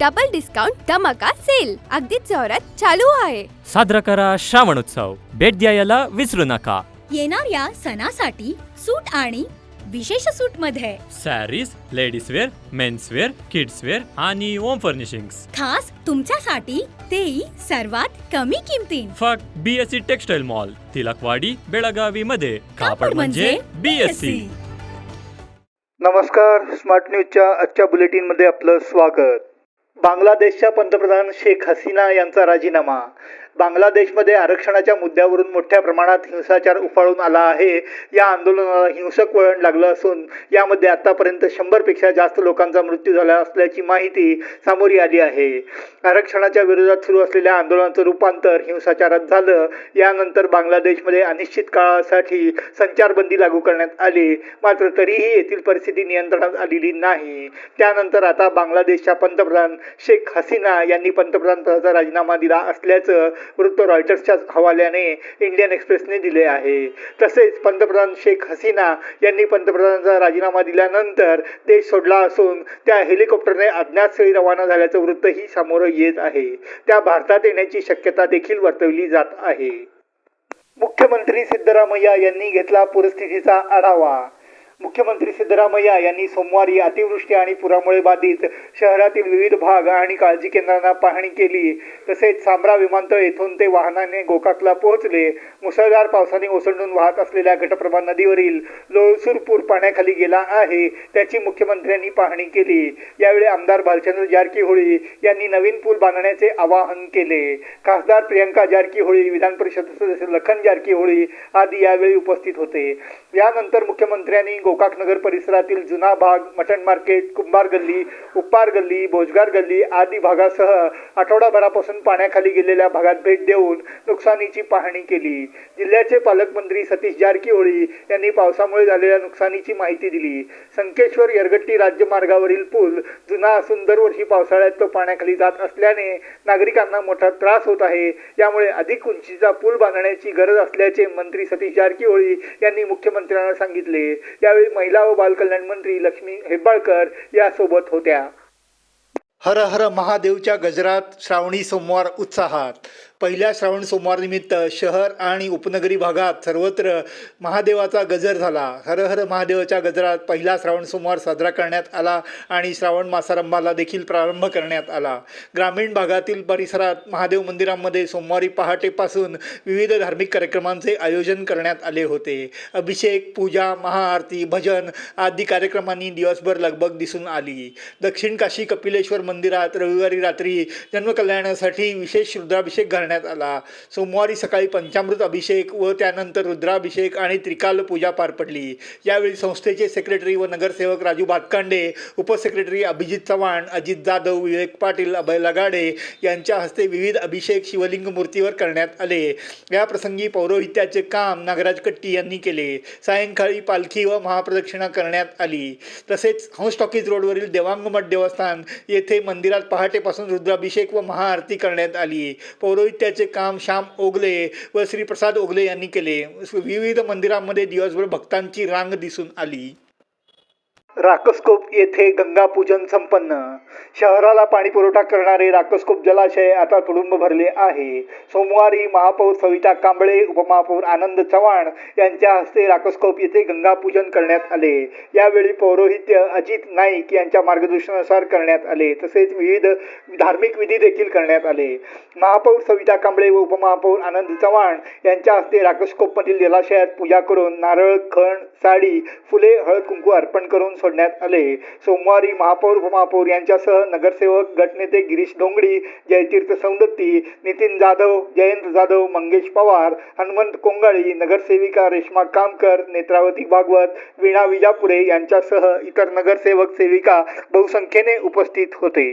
Double discount धमाका sale अगदीच जोरात चालू आहे. साजरा करा श्रावण उत्सव. भेट द्यायला विसरू नका. येणाऱ्या सणासाठी सूट आणि विशेष सूटमध्ये sarees ladies wear men's wear kids wear आणि होम फर्निशिंग खास तुमच्यासाठी तेही सर्वात कमी किमतीत. फक्त BSC textile mall Tilakwadi Belagavi मध्ये. कापड म्हणजे बीएससी नमस्कार स्मार्ट न्यूजच्या आजच्या बुलेटिनमध्ये आपलं स्वागत. बांगलादेशच्या पंतप्रधान शेख हसीना यांचा राजीनामा. बांगलादेशमध्ये आरक्षणाच्या मुद्द्यावरून मोठ्या प्रमाणात हिंसाचार उफाळून आला आहे. या आंदोलनाला हिंसक वळण लागलं असून यामध्ये आतापर्यंत शंभरपेक्षा जास्त लोकांचा मृत्यू झाला असल्याची माहिती सामोरी आली आहे. आरक्षणाच्या विरोधात सुरू असलेल्या आंदोलनाचं रूपांतर हिंसाचारात झालं. यानंतर बांगलादेशमध्ये अनिश्चित काळासाठी संचारबंदी लागू करण्यात आली. मात्र तरीही येथील परिस्थिती नियंत्रणात आलेली नाही. त्यानंतर आता बांगलादेशच्या पंतप्रधान शेख हसीना यांनी पंतप्रधान पदाचा राजीनामा दिला असल्याचं वृत्त रॉयटर्सच्या हवाल्याने इंडियन एक्सप्रेसने दिले आहे. तसेच पंतप्रधान शेख हसीना यांनी पंतप्रधानांचा राजीनामा दिल्यानंतर देश सोडला असून त्या हेलिकॉप्टरने अज्ञातस्थळी रवाना झाल्याचं वृत्तही समोर येत आहे. त्या भारतात येण्याची शक्यता देखील वर्तवली जात आहे. मुख्यमंत्री सिद्धरामय्या यांनी घेतला पूरस्थितीचा आढावा. मुख्यमंत्री सिद्धरामय्या यांनी सोमवारी अतिवृष्टी आणि पुरामुळे बाधित शहरातील विविध भाग आणि काळजी केंद्रांना पाहणी केली. तसेच सांब्रा विमानतळ येथून ते वाहनाने गोकाकला पोहोचले. मुसळधार पावसाने ओसंडून वाहत असलेल्या घटप्रभा नदीवरील लोळसूर पूर पाण्याखाली गेला आहे त्याची मुख्यमंत्र्यांनी पाहणी केली. यावेळी आमदार भालचंद्र जारकीहोळी यांनी नवीन पूल बांधण्याचे आवाहन केले. खासदार प्रियंका जारकीहोळी विधान परिषद सदस्य लखन जारकीहोळी आदी यावेळी उपस्थित होते. यानंतर मुख्यमंत्र्यांनी गोकाक नगर परिसरातील जुना भाग मटण मार्केट कुंभार गल्ली उप्पार गल्ली भोजगार गल्ली आदी भागासह आठवडाभरापासून पाण्याखाली गेलेल्या भागात भेट देऊन नुकसानीची पाहणी केली. जिल्ह्याचे पालकमंत्री सतीश जारकीहोळी यांनी पावसामुळे झालेल्या नुकसानीची माहिती दिली. संकेश्वर यरगट्टी राज्यमार्गावरील पूल जुना असून दरवर्षी पावसाळ्यात तो पाण्याखाली जात असल्याने नागरिकांना मोठा त्रास होत आहे. यामुळे अधिक उंचीचा पूल बांधण्याची गरज असल्याचे मंत्री सतीश जारकीहोळी यांनी मुख्यमंत्री मंत्र्यांना सांगितले. यावेळी महिला व बालकल्याण मंत्री लक्ष्मी हेब्बाळकर यासोबत होत्या. हर हर महादेवच्या गजरात श्रावणी सोमवार उत्साहात. पहिल्या श्रावण सोमवारनिमित्त शहर आणि उपनगरी भागात सर्वत्र महादेवाचा गजर झाला. हर हर महादेवाच्या गजरात पहिला श्रावण सोमवार साजरा करण्यात आला आणि श्रावण मासारंभाला देखील प्रारंभ करण्यात आला. ग्रामीण भागातील परिसरात महादेव मंदिरांमध्ये सोमवारी पहाटेपासून विविध धार्मिक कार्यक्रमांचे आयोजन करण्यात आले होते. अभिषेक पूजा महाआरती भजन आदी कार्यक्रमांनी दिवसभर लगबग दिसून आली. दक्षिण काशी कपिलेश्वर मंदिरात रविवारी रात्री जन्मकल्याणासाठी विशेष रुद्राभिषेक घालण्यात आला. सोमवारी सकाळी पंचामृत अभिषेक व त्यानंतर रुद्राभिषेक आणि त्रिकाल पूजा पार पडली. यावेळी संस्थेचे सेक्रेटरी व नगरसेवक राजू भातकांडे उपसेक्रेटरी अभिजित चव्हाण अजित जाधव विवेक पाटील अभय लगाडे यांच्या हस्ते विविध अभिषेक शिवलिंग मूर्तीवर करण्यात आले. या प्रसंगी पौरोहित्याचे काम नागराज कट्टी यांनी केले. सायंकाळी पालखी व महाप्रदक्षिणा करण्यात आली. तसेच हंस टॉकीज रोडवरील देवांगमठ देवस्थान येथे मंदिरात पहाटेपासून रुद्राभिषेक व महाआरती करण्यात आली. पौरोहित्य पौरोहित्याचे काम श्याम ओगले व श्रीप्रसाद ओगले यांनी केले. विविध मंदिरांमध्ये दिवसभर भक्तांची रांग दिसून आली. राकसकोप येथे गंगा पूजन संपन्न. शहराला पाणी पुरवठा करणारे राकसकोप जलाशय आता तुडुंब भरले आहे. सोमवारी महापौर सविता कांबळे उपमहापौर आनंद चव्हाण यांच्या हस्ते राकसकोप येथे गंगा पूजन करण्यात आले. यावेळी पौरोहित्य अजित नाईक यांच्या मार्गदर्शनानुसार करण्यात आले तसेच विविध धार्मिक विधी देखील करण्यात आले. महापौर सविता कांबळे व उपमहापौर आनंद चव्हाण यांच्या हस्ते राकसकोपमधील जलाशयात पूजा करून नारळ खण साडी फुले हळद कुंकू अर्पण करून सोडण्यात आले. सोमवारी महापौर उपमहापौर यांच्यासह नगरसेवक गटनेते गिरीश डोंगडी जयतीर्थ सौंदत्ती नितीन जाधव जयंत जाधव मंगेश पवार हनुमंत कोंगाळी नगरसेविका रेश्मा कामकर नेत्रावती भागवत वीणा विजापुरे यांच्यासह इतर नगरसेवक सेविका बहुसंख्येने उपस्थित होते.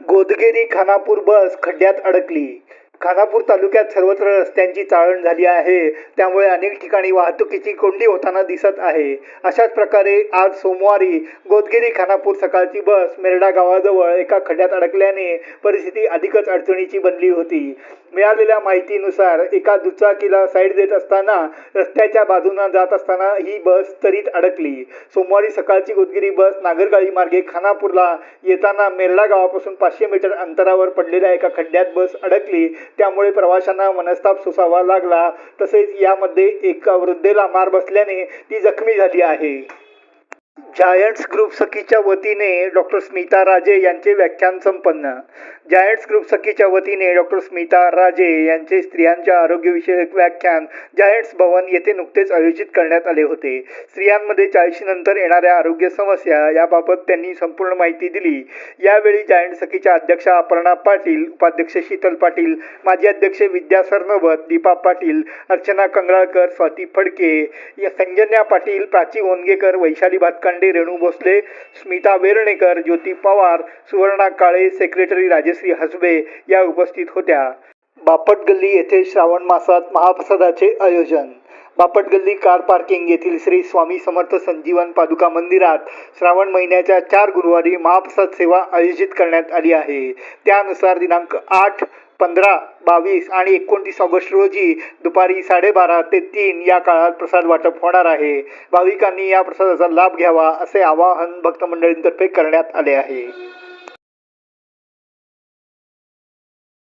गोदगेरी खानापूर बस खड्ड्यात अडकली. खानापूर तालुक्यात सर्वत्र रस्त्यांची चाळण झाली आहे. त्यामुळे अनेक ठिकाणी वाहतुकीची कोंडी होताना दिसत आहे. अशाच प्रकारे आज सोमवारी गोदगिरी खानापूर सकाळची बस मेरडा गावाजवळ एका खड्ड्यात अडकल्याने परिस्थिती अधिकच अडचणीची बनली होती. मिळालेल्या माहितीनुसार एका दुचाकीला साईड देत असताना रस्त्याच्या बाजूने जात असताना ही बस तरीत अडकली. सोमवारी सकाळची गोदगिरी बस नागरगाळी मार्गे खानापूरला येताना मेरडा गावापासून पाचशे मीटर अंतरावर पडलेल्या एका खड्ड्यात बस अडकली. त्यामुळे प्रवाशांना मनस्ताप सोसावा लागला. तसेच यामध्ये एका वृद्धेला मार बसल्याने ती जखमी झाली आहे. जायंट्स ग्रुप सखीच्या वतीने डॉक्टर स्मिता राजे यांचे व्याख्यान संपन्न. जायंट्स ग्रुप सखीच्या वतीने डॉक्टर स्मिता राजे यांचे स्त्रियांच्या आरोग्यविषयक व्याख्यान जायंट्स भवन येथे नुकतेच आयोजित करण्यात आले होते. स्त्रियांमध्ये चाळीशीनंतर येणाऱ्या आरोग्य समस्या याबाबत त्यांनी संपूर्ण माहिती दिली. यावेळी जायंट सखीच्या अध्यक्षा अपर्णा पाटील उपाध्यक्ष शीतल पाटील माजी अध्यक्ष विद्या सरनोबत दीपा पाटील अर्चना कंगळाळकर स्वाती फडके या संजन्या पाटील प्राची ओनगेकर वैशाली भातकंड रेणू भोसले स्मिता वेर्णेकर ज्योती पवार सुवर्णा काळे सेक्रेटरी राजश्री हसबे या उपस्थित होत्या. बापट गल्ली येथे श्रावण मासात महाप्रसादाचे आयोजन. बापट गल्ली कार पार्किंग येथील श्री स्वामी समर्थ संजीवन पादुका मंदिरात श्रावण महिन्याच्या चार गुरुवारी महाप्रसाद सेवा आयोजित करण्यात आली आहे. त्यानुसार दिनांक आठ पंधरा बावीस आणि एकोणतीस ऑगस्ट रोजी दुपारी साडेबारा ते तीन या काळात प्रसाद वाटप होणार आहे. भाविकांनी या प्रसादाचा लाभ घ्यावा असे आवाहन भक्त मंडळींतर्फे करण्यात आले आहे.